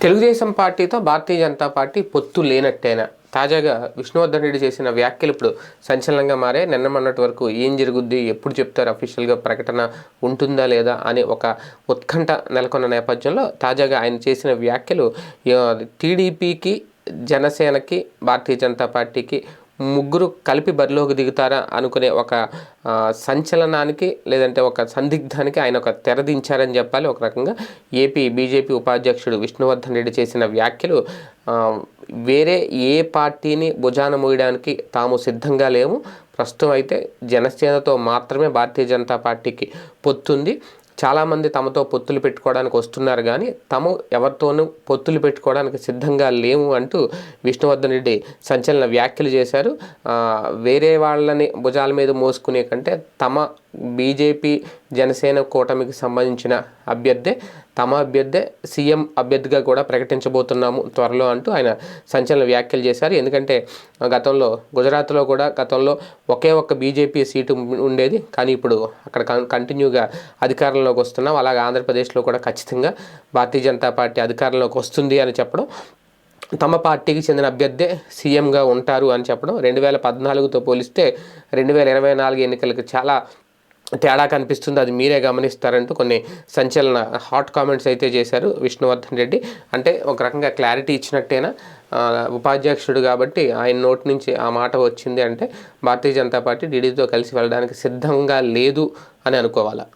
తెలుగుదేశం పార్టీతో భారతీయ జనతా పార్టీ పొత్తు లేనట్టేనా? తాజాగా విష్ణువర్ధన్ రెడ్డి చేసిన వ్యాఖ్యలు ఇప్పుడు సంచలనంగా మారే నిన్న మొన్నటి వరకు ఏం జరుగుద్ది ఎప్పుడు చెప్తారు అఫీషియల్గా ప్రకటన ఉంటుందా లేదా అనే ఒక ఉత్కంఠ నెలకొన్న నేపథ్యంలో తాజాగా ఆయన చేసిన వ్యాఖ్యలు టీడీపీకి జనసేనకి భారతీయ జనతా పార్టీకి ముగ్గురు కలిపి బరిలోకి దిగుతారా అనుకునే ఒక సంచలనానికి లేదంటే ఒక సందిగ్ధానికి ఆయన ఒక తెరదించారని చెప్పాలి. ఒక రకంగా ఏపీ బీజేపీ ఉపాధ్యక్షుడు విష్ణువర్ధన్ రెడ్డి చేసిన వ్యాఖ్యలు వేరే ఏ పార్టీని భుజాన మూయడానికి తాము సిద్ధంగా లేము. ప్రస్తుతం అయితే జనసేనతో మాత్రమే భారతీయ జనతా పార్టీకి పొత్తుంది. చాలామంది తమతో పొత్తులు పెట్టుకోవడానికి వస్తున్నారు కానీ తము ఎవరితోనూ పొత్తులు పెట్టుకోవడానికి సిద్ధంగా లేము అంటూ విష్ణువర్ధన్ రెడ్డి సంచలన వ్యాఖ్యలు చేశారు. వేరే వాళ్ళని భుజాల మీద మోసుకునే కంటే తమ బీజేపీ జనసేన కూటమికి సంబంధించిన అభ్యర్థే తమ అభ్యర్థే సీఎం అభ్యర్థిగా కూడా ప్రకటించబోతున్నాము త్వరలో అంటూ ఆయన సంచలన వ్యాఖ్యలు చేశారు. ఎందుకంటే గతంలో గుజరాత్లో కూడా గతంలో ఒకే ఒక్క బీజేపీ సీటు ఉండేది. కానీ ఇప్పుడు అక్కడ కంటిన్యూగా అధికారంలోకి వస్తున్నాం. అలాగే ఆంధ్రప్రదేశ్లో కూడా ఖచ్చితంగా భారతీయ జనతా పార్టీ అధికారంలోకి వస్తుంది అని చెప్పడం తమ పార్టీకి చెందిన అభ్యర్థే సీఎంగా ఉంటారు అని చెప్పడం రెండు వేల పద్నాలుగుతో పోలిస్తే రెండు వేల ఇరవై నాలుగు ఎన్నికలకు చాలా తేడా కనిపిస్తుంది. అది మీరే గమనిస్తారంటూ కొన్ని సంచలన హాట్ కామెంట్స్ అయితే చేశారు విష్ణువర్ధన్ రెడ్డి. అంటే ఒక రకంగా క్లారిటీ ఇచ్చినట్టేనా? ఉపాధ్యక్షుడు కాబట్టి ఆయన నోటి నుంచి ఆ మాట వచ్చింది అంటే భారతీయ జనతా పార్టీ టీడీపీతో కలిసి వెళ్ళడానికి సిద్ధంగా లేదు అని అనుకోవాలా?